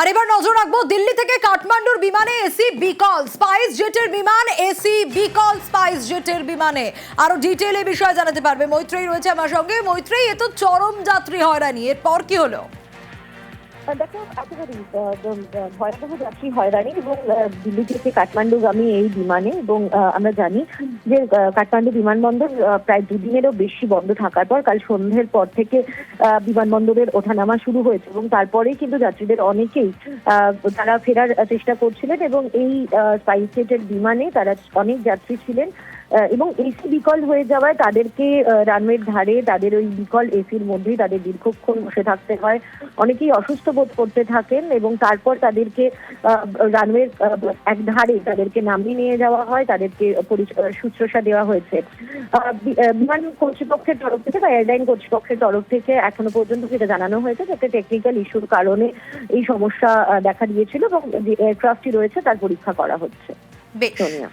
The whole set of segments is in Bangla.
আর এবার নজর রাখব দিল্লি থেকে কাঠমান্ডুর বিমানে এসি বিকল, স্পাইস জেটের বিমান, এসি বিকল, স্পাইস জেটের বিমানে। আরও ডিটেল বিষয়ে জানাতে পারবে। মৈত্রেয়ী রয়েছে আমার সঙ্গে। মৈত্রেয়ী, এ তো চরম যাত্রী হয়রানি। এরপর কি হলো? দেখো আহ, ভয়াবহ যাত্রী হয়রানি এবং দিল্লি থেকে কাঠমান্ডুগামী এই বিমানে এবং আমরা জানি যে কাঠমান্ডু বিমানবন্দর প্রায় দুদিনেরও বেশি বন্ধ থাকার পর কাল সন্ধ্যের পর থেকে বিমানবন্দরের ওঠানামা শুরু হয়েছে এবং তারপরেই কিন্তু যাত্রীদের অনেকেই তারা ফেরার চেষ্টা করছিলেন এবং এই স্পাইস বিমানে তারা অনেক যাত্রী ছিলেন। এবং এসি বিকল হয়ে যাওয়ায় তাদেরকে রানওয়ের ধারে তাদের ওই বিকল এসির মধ্যেই তাদের দীর্ঘক্ষণ বসে থাকতে হয়। অনেকেই অসুস্থ বোধ করতে থাকেন এবং তারপর তাদেরকে রানওয়ের এক ধারে তাদেরকে নামিয়ে নিয়ে যাওয়া হয় তাদেরকে শুশ্রূষা দেওয়া হয়েছে। বিমান কর্তৃপক্ষের তরফ থেকে বা এয়ারলাইন কর্তৃপক্ষের তরফ থেকে এখনও পর্যন্ত সেটা জানানো হয়েছে যাতে টেকনিক্যাল ইস্যুর কারণে এই সমস্যা দেখা দিয়েছিল এবং যে এয়ারক্রাফটটি রয়েছে তার পরীক্ষা করা হচ্ছে। বেশ। সোনিয়া।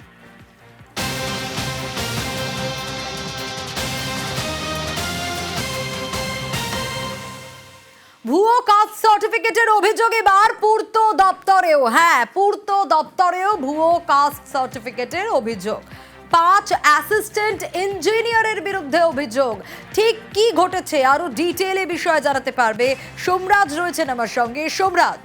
কাস্ট সার্টিফিকেটের অভিযোগ এবার পূর্ত দপ্তরেও। হ্যাঁ পূর্ত দপ্তরেও ভুয়ো কাস্ট সার্টিফিকেটের অভিযোগ। পাঁচ অ্যাসিস্ট্যান্ট ইঞ্জিনিয়ারের বিরুদ্ধে অভিযোগ। ঠিক কি ঘটেছে? আরও ডিটেলে বিষয়ে জানাতে পারবে। সোমরাজ রয়েছেন আমার সঙ্গে। সোমরাজ।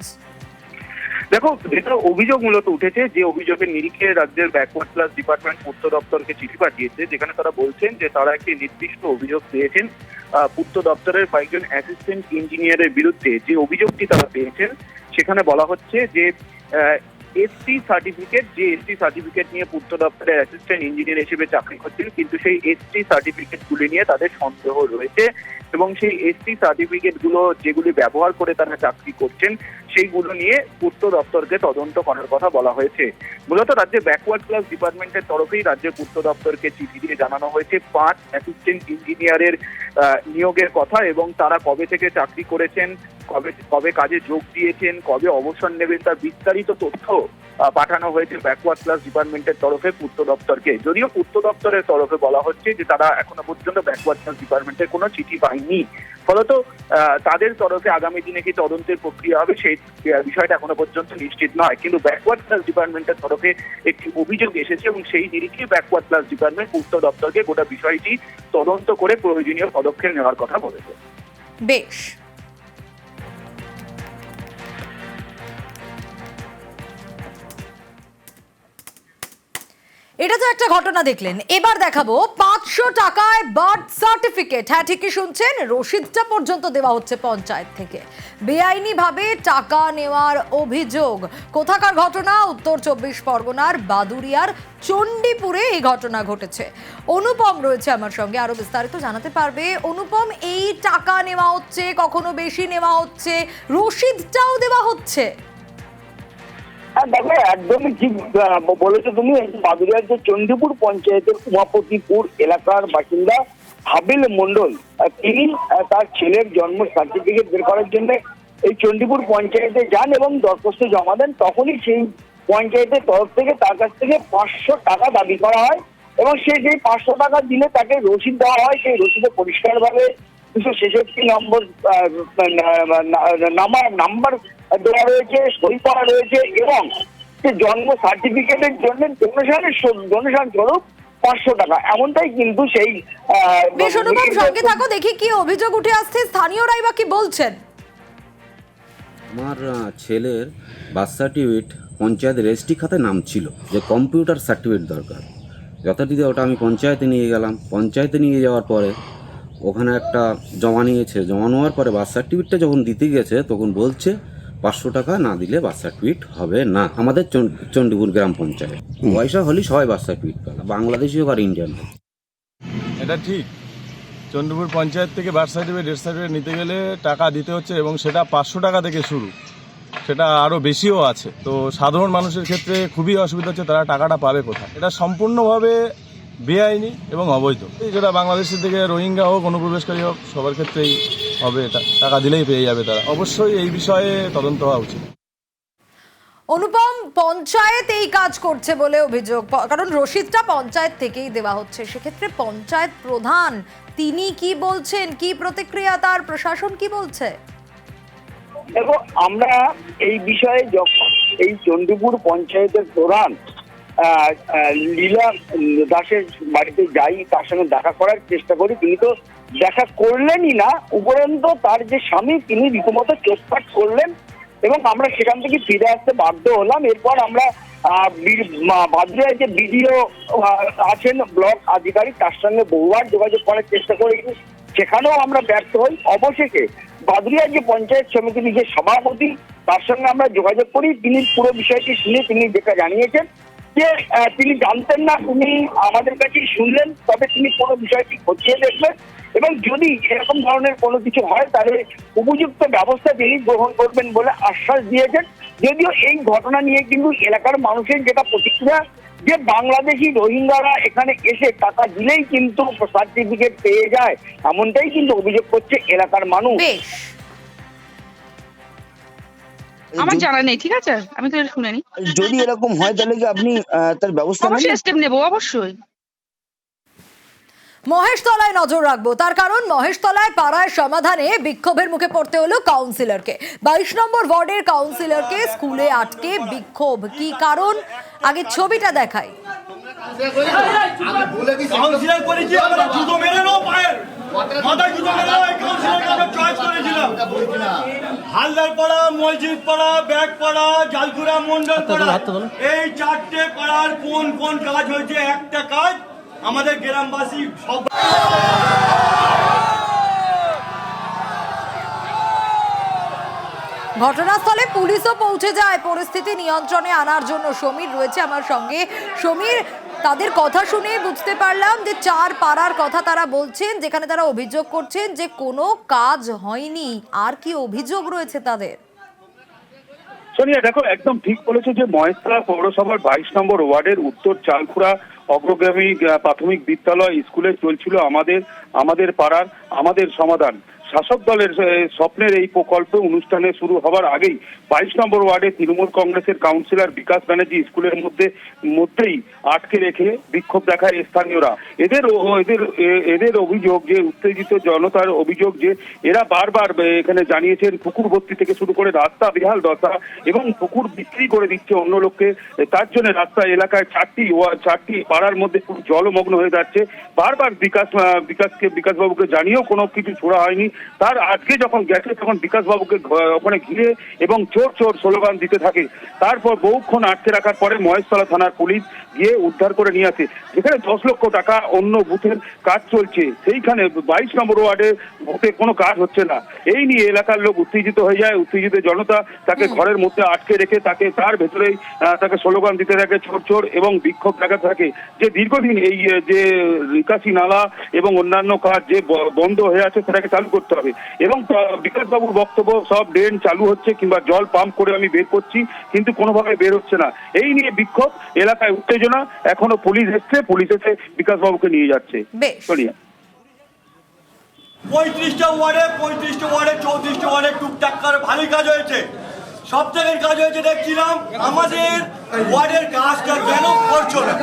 দেখো যেটা অভিযোগ মূলত উঠেছে যে অভিযোগের নিরিখে রাজ্যের ব্যাকওয়ার্ড ক্লাস ডিপার্টমেন্ট পূর্ত দপ্তরকে চিঠি পাঠিয়েছে, যেখানে তারা বলছেন যে তারা একটি নির্দিষ্ট অভিযোগ পেয়েছেন পূর্ত দপ্তরের কয়েকজন অ্যাসিস্ট্যান্ট ইঞ্জিনিয়ারের বিরুদ্ধে। যে অভিযোগটি তারা পেয়েছেন, সেখানে বলা হচ্ছে যে এসটি সার্টিফিকেট যে এসটি সার্টিফিকেট নিয়ে পূর্ত দপ্তরের অ্যাসিস্ট্যান্ট ইঞ্জিনিয়ার হিসেবে চাকরি করছেন, কিন্তু সেই এসটি সার্টিফিকেট গুলি নিয়ে তাদের সন্দেহ রয়েছে। এবং সেই এসটি সার্টিফিকেটগুলো যেগুলি ব্যবহার করে তারা চাকরি করছেন, সেইগুলো নিয়ে পূর্ত দপ্তরকে তদন্ত করার কথা বলা হয়েছে। মূলত রাজ্যের ব্যাকওয়ার্ড ক্লাস ডিপার্টমেন্টের তরফেই রাজ্যের পূর্ত দপ্তরকে চিঠি দিয়ে জানানো হয়েছে, পাঁচ অ্যাসিস্ট্যান্ট ইঞ্জিনিয়ারের নিয়োগের কথা এবং তারা কবে থেকে চাকরি করেছেন, কবে কবে কাজে যোগ দিয়েছেন, কবে অবসর নেবেন, তার বিস্তারিত তথ্য পাঠানো হয়েছে ব্যাকওয়ার্ড ক্লাস ডিপার্টমেন্টের তরফে পূর্ত দপ্তরকে। যদিও পূর্ত দপ্তরের তরফে বলা হচ্ছে যে তারা এখনও পর্যন্ত ব্যাকওয়ার্ড ক্লাস ডিপার্টমেন্টের কোনো চিঠি পায়নি। ফলত তাদের তরফে আগামী দিনে কি তদন্তের প্রক্রিয়া হবে সেই বিষয়টা এখনও পর্যন্ত নিশ্চিত নয়। কিন্তু ব্যাকওয়ার্ড ক্লাস ডিপার্টমেন্টের তরফে একটি অভিযোগ এসেছে এবং সেই নিরিখে ব্যাকওয়ার্ড ক্লাস ডিপার্টমেন্ট পূর্ত দপ্তরকে গোটা বিষয়টি তদন্ত করে প্রয়োজনীয় পদক্ষেপ নেওয়ার কথা বলেছে। বেশ। এটা তো একটা ঘটনা দেখলেন। এবার দেখাবো, পাঁচশো টাকায় বার্থ সার্টিফিকেট। হ্যাঁ ঠিকই শুনছেন, রসিদটা পর্যন্ত দেওয়া হচ্ছে পঞ্চায়েত থেকে। বেআইনি ভাবে টাকা নেওয়ার অভিযোগ। কোথাকার ঘটনা? উত্তর চব্বিশ পরগনার বাদুরিয়ার চণ্ডীপুরে এই ঘটনা ঘটেছে। অনুপম রয়েছে আমার সঙ্গে, আরও বিস্তারিত জানাতে পারবে। অনুপম, এই টাকা নেওয়া হচ্ছে, কখনো বেশি নেওয়া হচ্ছে, রসিদটাও দেওয়া হচ্ছে। হ্যাঁ দেখো, একদমই ঠিক বলেছ তুমি বাদুরিয়ার যে পঞ্চায়েতের উমাপতিপুর এলাকার বাসিন্দা হাবিল মন্ডল তিনি তার ছেলের জন্ম সার্টিফিকেট বের করার জন্য এই চণ্ডীপুর পঞ্চায়েতে যান এবং দরখাস্ত জমা দেন। তখনই সেই পঞ্চায়েতের তরফ থেকে তার কাছ থেকে পাঁচশো টাকা দাবি করা হয় এবং সে সেই পাঁচশো টাকা দিলে তাকে রসিদ দেওয়া হয়, সেই রসিদে পরিষ্কারভাবে দুশো ছেষট্টি নাম্বার নাম্বার দেওয়া রয়েছে সই করা রয়েছে এবং যে জন্ম সার্টিফিকেটের জন্য ডোনেশনের ডোনেশন স্বরূপ পাঁচশো টাকা। এমনটাই কিন্তু সেই বেশ অনুপম সঙ্গে থাকো দেখি কি অভিযোগ উঠে আসছে। স্থানীয়রাই বা কি বলছেন? আমার ছেলের বার্থ সার্টিফিকেট পঞ্চায়েত রেজিস্ট্রি খাতায় নাম ছিল যে কম্পিউটার সার্টিফিকেট দরকার। যথারীতি ওটা আমি পঞ্চায়েতে নিয়ে গেলাম। পঞ্চায়েতে নিয়ে যাওয়ার পরে ওখানে একটা জমা নিয়েছে। জমা নেওয়ার পরে বার্থ সার্টিফিকেটটা যখন দিতে গেছে তখন বলছে পাঁচশো টাকা না দিলে বার্থ সার্টিফিকেট হবে না। আমাদের চণ্ডীপুর গ্রাম পঞ্চায়েত। পয়সা হলেই সবাই বার্থ সার্টিফিকেট পাবে বাংলাদেশি হোক আর ইন্ডিয়ান হোক এটা ঠিক। চন্দ্রপুর পঞ্চায়েত থেকে বার্থ সার্টিফিকেট, ডেথ সার্টিফিকেট নিতে গেলে টাকা দিতে হচ্ছে এবং সেটা পাঁচশো টাকা থেকে শুরু। সেটা আরও বেশিও আছে। তো সাধারণ মানুষের ক্ষেত্রে খুবই অসুবিধা হচ্ছে তারা টাকাটা পাবে কোথায়। এটা সম্পূর্ণভাবে বেআইনি এবং অবৈধ। এই যেটা বাংলাদেশের থেকে রোহিঙ্গা হোক অনুপ্রবেশকারী হোক সবার ক্ষেত্রেই হবে এটা। টাকা দিলেই পেয়ে যাবে তারা। অবশ্যই এই বিষয়ে তদন্ত হওয়া উচিত। অনুপম পঞ্চায়েত এই কাজ করছে বলে অভিযোগ। কারণ রসিদটা পঞ্চায়েত থেকেই দেওয়া হচ্ছে। সেক্ষেত্রে পঞ্চায়েত প্রধান তিনি কি বলছেন? কি প্রতিক্রিয়া তার? প্রশাসন কি বলছে? দেখো আমরা এই বিষয়ে যখন এই চন্ডীপুর পঞ্চায়েতের প্রধান লীলা দাসের বাড়িতে যাই, তার সঙ্গে দেখা করার চেষ্টা করি। তিনি তো দেখা করলেনই না। উপরন্ত তার যে স্বামী, তিনি রীতিমতো চোটপাট করলেন এবং আমরা সেখান থেকে ফিরে আসতে বাধ্য হলাম। এরপর আমরা মা- যে বিডিও আছেন ব্লক আধিকারিক, তার সঙ্গে বহুবার যোগাযোগ করার চেষ্টা করেছি সেখানেও আমরা ব্যর্থ হই। অবশেষে বাদুড়িয়ার যে পঞ্চায়েত সমিতির যে সভাপতি, তার সঙ্গে আমরা যোগাযোগ করি। তিনি পুরো বিষয়টি শুনে তিনি যেটা জানিয়েছেন যে তিনি জানতেন না, উনি আমাদের কাছেই শুনলেন, তবে তিনি পুরো বিষয়টি খতিয়ে দেখবেন এবং যদি এরকম ধরনের কোনো কিছু হয়, তাহলে উপযুক্ত ব্যবস্থা তিনি গ্রহণ করবেন বলে আশ্বাস দিয়েছেন। যদিও এই ঘটনা নিয়ে কিন্তু এলাকার মানুষের যেটা প্রতিক্রিয়া, যে বাংলাদেশি রোহিঙ্গারা এখানে এসে টাকা দিলেই কিন্তু সার্টিফিকেট পেয়ে যায়, এমনটাই কিন্তু অভিযোগ করছে এলাকার মানুষ। আমার জানা নেই ঠিক আছে? আমি তো শুনিনি যদি এরকম হয় তাহলে কি আপনি তার ব্যবস্থা নেবেন অবশ্যই স্টেপ নেব অবশ্যই। মহেশতলায় নজর রাখব। তার কারণ মহেশতলায় পাড়ায় সমাধানে বিক্ষোভের মুখে পড়তে হলো কাউন্সিলরকে বাইশ নম্বর ওয়ার্ডের কাউন্সিলরকে স্কুলে আটকে বিক্ষোভ। কি কারণ? আগে ছবিটা দেখাই। কাউন্সিলর করেছি আমরা জুতো মেরে নাও পায়ের। মাথায় জুতো মেরে এই কাউন্সিলরকে আমরা চয়েস করেছিলাম। হালদার পাড়া মসজিদ পাড়া ব্যাগ পাড়া জালকুড়া মন্ডল পাড়া। এই চারটে পাড়ার কোন কোন কাজ হয়েছে? একটা কাজ আমাদের গ্রামবাসী সব ঘটনাস্থলে পুলিশও পৌঁছে যায়। পরিস্থিতি নিয়ন্ত্রণে আনার জন্য সমীর রয়েছে আমার সঙ্গে। সমীর তাদের কথা শুনে বুঝতে পারলাম যে চার পাড়ার কথা তারা বলছেন, যেখানে তারা অভিযোগ করছেন যে কোনো কাজ হয়নি। আর কি অভিযোগ রয়েছে তাদের? সোনিয়া, দেখো, একদম ঠিক বলেছ যে মহেশতলা পৌরসভার বাইশ নম্বর ওয়ার্ডের উত্তর চালখুড়া অগ্রগামী প্রাথমিক বিদ্যালয় স্কুলে চলছিল আমাদের আমাদের পাড়ার, আমাদের সমাধান। শাসক দলের স্বপ্নের এই প্রকল্প অনুষ্ঠানে শুরু হওয়ার আগেই বাইশ নম্বর ওয়ার্ডে তৃণমূল কংগ্রেসের কাউন্সিলর বিকাশ ব্যানার্জি স্কুলের মধ্যে, মধ্যেই আটকে রেখে বিক্ষোভ দেখায় স্থানীয়রা। এদের এদের এদের অভিযোগ যে, উত্তেজিত জনতার অভিযোগ যে, এরা বারবার এখানে জানিয়েছেন, পুকুর ভর্তি থেকে শুরু করে রাস্তা, বিহাল দশা এবং পুকুর বিক্রি করে দিচ্ছে অন্য লোককে। তার জন্য রাস্তা, এলাকায় চারটি চারটি পাড়ার মধ্যে জলমগ্ন হয়ে যাচ্ছে। বারবার বিকাশ বিকাশকে, বিকাশবাবুকে জানিয়েও কোনো কিছু ছোড়া হয়নি। তার আজকে যখন গেছে তখন বিকাশবাবুকে ওখানে ঘিরে এবং চোর চোর স্লোগান দিতে থাকে। তারপর বহুক্ষণ আটকে রাখার পরে মহেশতলা থানার পুলিশ গিয়ে উদ্ধার করে নিয়ে আসে। যেখানে দশ লক্ষ টাকা অন্য বুথের কাজ চলছে। সেইখানে বাইশ নম্বর ওয়ার্ডে ভোটে কোনো কাজ হচ্ছে না। এই নিয়ে এলাকার লোক উত্তেজিত হয়ে যায়। উত্তেজিত জনতা তাকে ঘরের মধ্যে আটকে রেখে তাকে তার ভেতরেই তাকে স্লোগান দিতে থাকে চোর চোর এবং বিক্ষোভ দেখাতে থাকে। যে দীর্ঘদিন এই যে নিকাশি নালা এবং অন্যান্য কাজ যে বন্ধ হয়ে আছে সেটাকে চালু করতে হবে। এবং বিকাশবাবুর বক্তব্য সব ড্রেন চালু হচ্ছে কিংবা জল পাম্প করে আমি বের করছি কিন্তু কোনোভাবে বের হচ্ছে না। এই নিয়ে বিক্ষোভ এলাকায় উত্তেজনা এখনও পুলিশ এসছে পুলিশ এসে বিকাশবাবুকে নিয়ে যাচ্ছে। সোনিয়া পঁয়ত্রিশটা ওয়ার্ডে পঁয়ত্রিশটা ওয়ার্ডে চৌত্রিশটা ওয়ার্ডে টুকটাক করে ভালোই কাজ হয়েছে। সব থেকে কাজ হয়েছে দেখছিলাম আমাদের ওয়ার্ডের কাজটা কেন করছ না?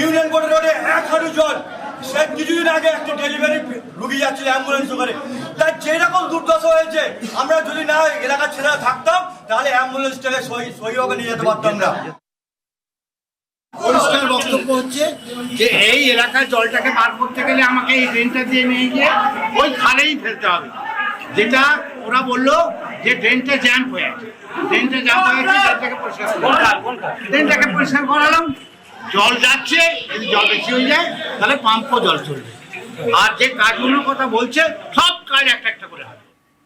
ইউনিয়ন বোর্ডের রোডে এক হাঁটু জল। সে কিছুদিন আগে একটা ডেলিভারি রুগী যাচ্ছিল অ্যাম্বুলেন্স করে তার যেরকম দুর্দশা হয়েছে, আমরা যদি না এলাকার ছেলেরা থাকতাম, তাহলে অ্যাম্বুলেন্সটাকে সহি সহিভাবে নিয়ে যেতে পারতাম না। বক্তব্য হচ্ছে যে এই জলটাকে বার করতে গেলে আমাকে এই ড্রেনটা দিয়ে নিয়ে গিয়ে ওই ফেলতে হবে। যেটা ওরা বলল যে ড্রেনটা হয়ে ড্রেনটা ড্রেনটাকে পরিষ্কার করালাম, জল যাচ্ছে, যদি জল বেশি হয়ে যায়, তাহলে পাম্পও জল চলবে। আর যে কাজগুলোর কথা বলছে সব কাজ একটা একটা করে